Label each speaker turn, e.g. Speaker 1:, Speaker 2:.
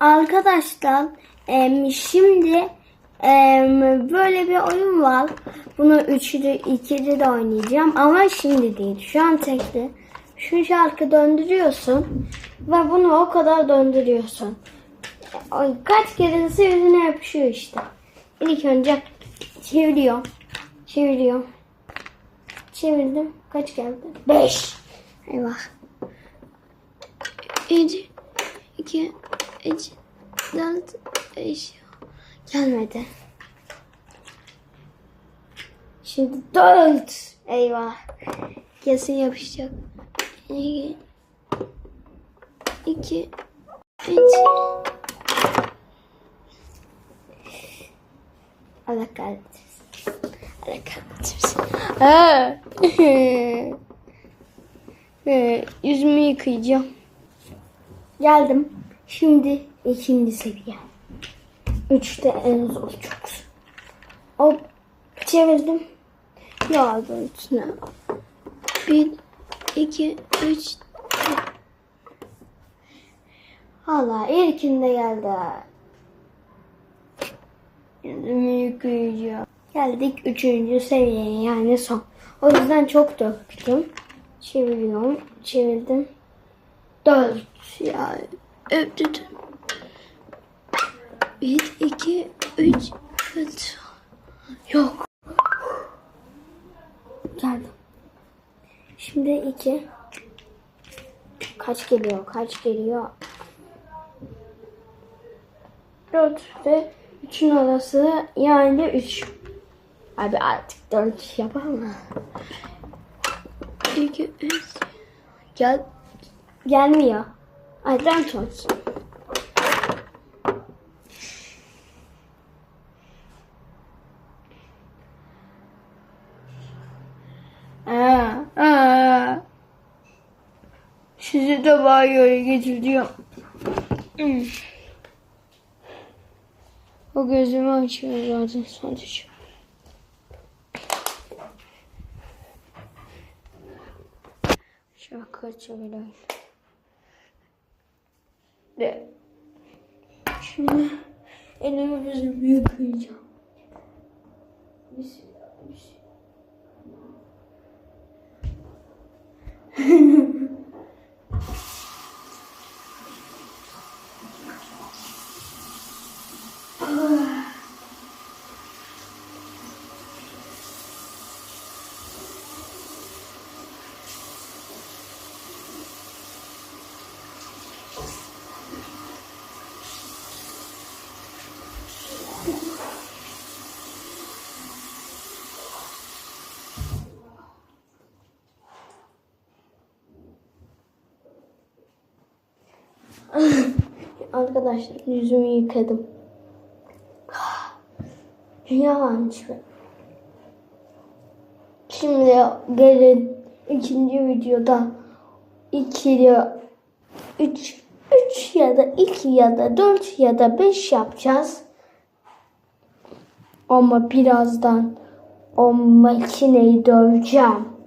Speaker 1: Arkadaşlar em, şimdi em, böyle bir oyun var. Bunu üçlü, ikili de oynayacağım ama şimdi değil. Şu an tekli. Şu şarkı döndürüyorsun ve bunu o kadar döndürüyorsun. Kaç keresi yüzüne yapışıyor işte. İlk önce çeviriyorum. Çeviriyorum. Çevirdim. Kaç geldi? Beş. Eyvah. 3, 2, 3, 4, 5. Gelmedi. Şimdi 4. Eyvah. Kesin yapışacak. 2, 2, 3. Allah kahretsin. Allah kahretsin. Ee, Yüzümü yıkayacağım. Geldim. Şimdi ikinci seviye. Üçte en zor çok. Hop çevirdim. Yağdı üstüne. Bir, iki, üç. Hala ilkinde geldi. Yüzümü yıkayacağım. Geldik üçüncü seviyeye yani son. O yüzden çok döktüm. Çeviriyorum. Çevirdim. Dört yani. Öptüm. Bir, iki, üç, dört. Yok. Geldim. Şimdi iki. Kaç geliyor? Kaç geliyor? Dört ve üçün arası yani üç. Abi artık dört yapamam. İki, üç. Gel. Gelmiyor. Dört olsun. Aa, aa. Sizi de banyoya getireceğim. Hmm. O gözümü açıyor zaten sadece. Şaka çevireyim. De. Şimdi elimi yüzümü yıkayacağım. Bismillah. Arkadaşlar yüzümü yıkadım. Dünya varmış be. Şimdi gelin ikinci videoda iki ya üç, üç ya da iki ya da dört ya da beş yapacağız. Ama birazdan o makineyi döveceğim.